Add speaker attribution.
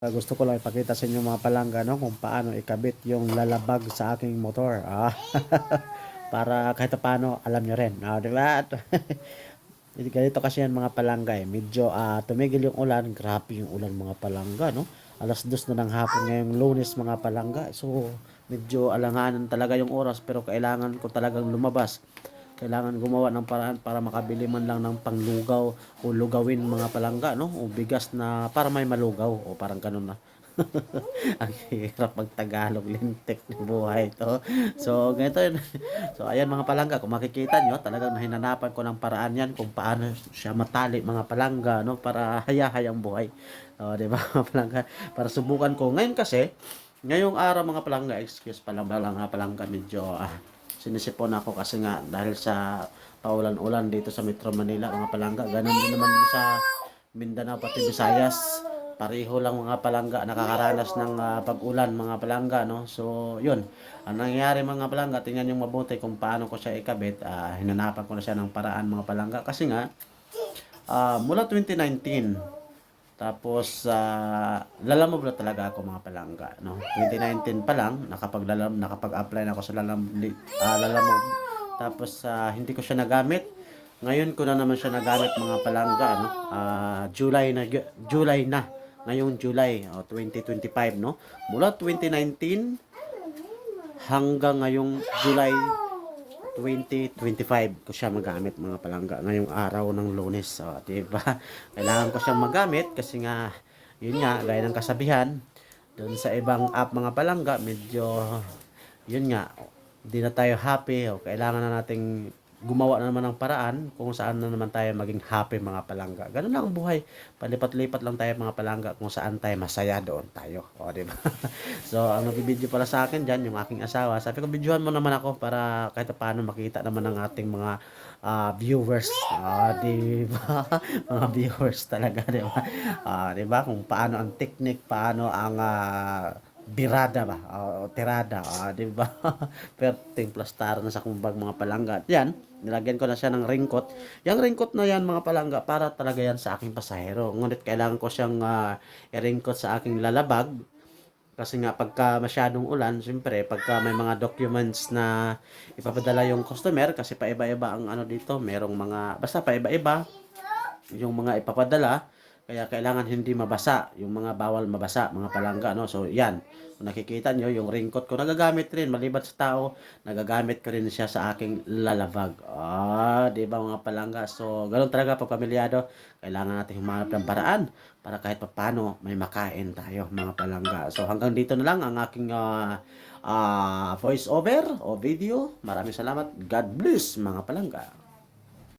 Speaker 1: Ah, gusto ko lang ipakita sa inyo mga palangga no, kung paano ikabit yung lalabag sa aking motor. Ah, para kahit paano alam nyo rin. Ah, di ba? Ganito kasi yan mga palangga eh. Medyo ah, tumigil yung ulan. Grabe yung ulan mga palangga. No? Alas dos na ng hapon ngayong lunes mga palangga. So medyo alanganan talaga yung oras pero kailangan ko talagang lumabas. Kailangan gumawa ng paraan para makabili man lang ng panglugaw o lugawin mga palangga, no? O bigas na para may malugaw o parang ganun na. Ang hirap mag-Tagalog, lintik ng buhay ito. So, ganito yun. So, ayan mga palangga, kung makikita nyo, talagang hinanapan ko ng paraan yan kung paano siya matali mga palangga, no? Para hayahayang buhay. O, di ba mga palangga? Para subukan ko. Ngayon kasi, ngayong araw mga palangga, excuse pa lang mga palangga, medyo ah, sinisipon ako kasi nga dahil sa paulan-ulan dito sa Metro Manila mga palangga. Ganun din naman sa Mindanao pati Visayas. Pareho lang mga palangga nakakaranas ng ah, pag-ulan mga palangga no. So, 'yun. Ang nangyayari mga palangga, tingnan niyo mabuti kung paano ko siya ikabit. Ah, hinanapan ko na siya ng paraan mga palangga kasi nga ah, mula 2019 tapos, uh, lalamove na talaga ako mga palangga, no? 2019 pa lang, nakapaglalam, nakapag-apply na ako sa lalam, uh. Tapos, ah, hindi ko siya nagamit. Ngayon ko na naman siya nagamit mga palangga, no? Ah, July na, July na. Ngayong July, oh, 2025, no? Mula 2019 hanggang ngayong July 2025 ko siya magamit mga palangga ngayong araw ng lunes. So, diba? Kailangan ko siyang magamit kasi nga, yun nga, gaya ng kasabihan, doon sa ibang app mga palangga, medyo, yun nga, hindi na tayo happy o kailangan na nating gumawa na naman ng paraan kung saan na naman tayo maging happy mga palangga. Ganun lang ang buhay. Palipat-lipat lang tayo mga palangga kung saan tayo masaya doon tayo. O, di ba? so, ang nagbibideo pala sa akin dyan, yung aking asawa. Sabi ko, videohan mo naman ako para kahit paano makita naman ng ating mga ah, viewers. Ah, di ba? mga viewers talaga, di ba? Ah, di ba? Kung paano ang technique, paano ang ah, birada ba? O tirada ah, di ba? Perting plastar na sa kumbag mga palangga. Yan nilagyan ko na siya ng ringkot yung ringkot na yan mga palangga para talaga yan sa aking pasahero. Ngunit kailangan ko siyang uh, i-ringkot sa aking lalabag. Kasi nga pagka masyadong ulan siyempre pagka may mga documents na ipapadala yung customer kasi paiba-iba ang ano dito merong mga basta paiba-iba yung mga ipapadala kaya kailangan hindi mabasa, yung mga bawal mabasa, mga palangga, no? So, yan. Kung nakikita nyo, yung ringkot ko, nagagamit rin, maliban sa tao, nagagamit ko rin siya sa aking lalabag. Ah, di ba mga palangga? So, ganun talaga pag pamilyado, kailangan natin humanap ng paraan para kahit papano may makain tayo, mga palangga. So, hanggang dito na lang ang aking uh, uh, voice over o video. Maraming salamat. God bless, mga palangga.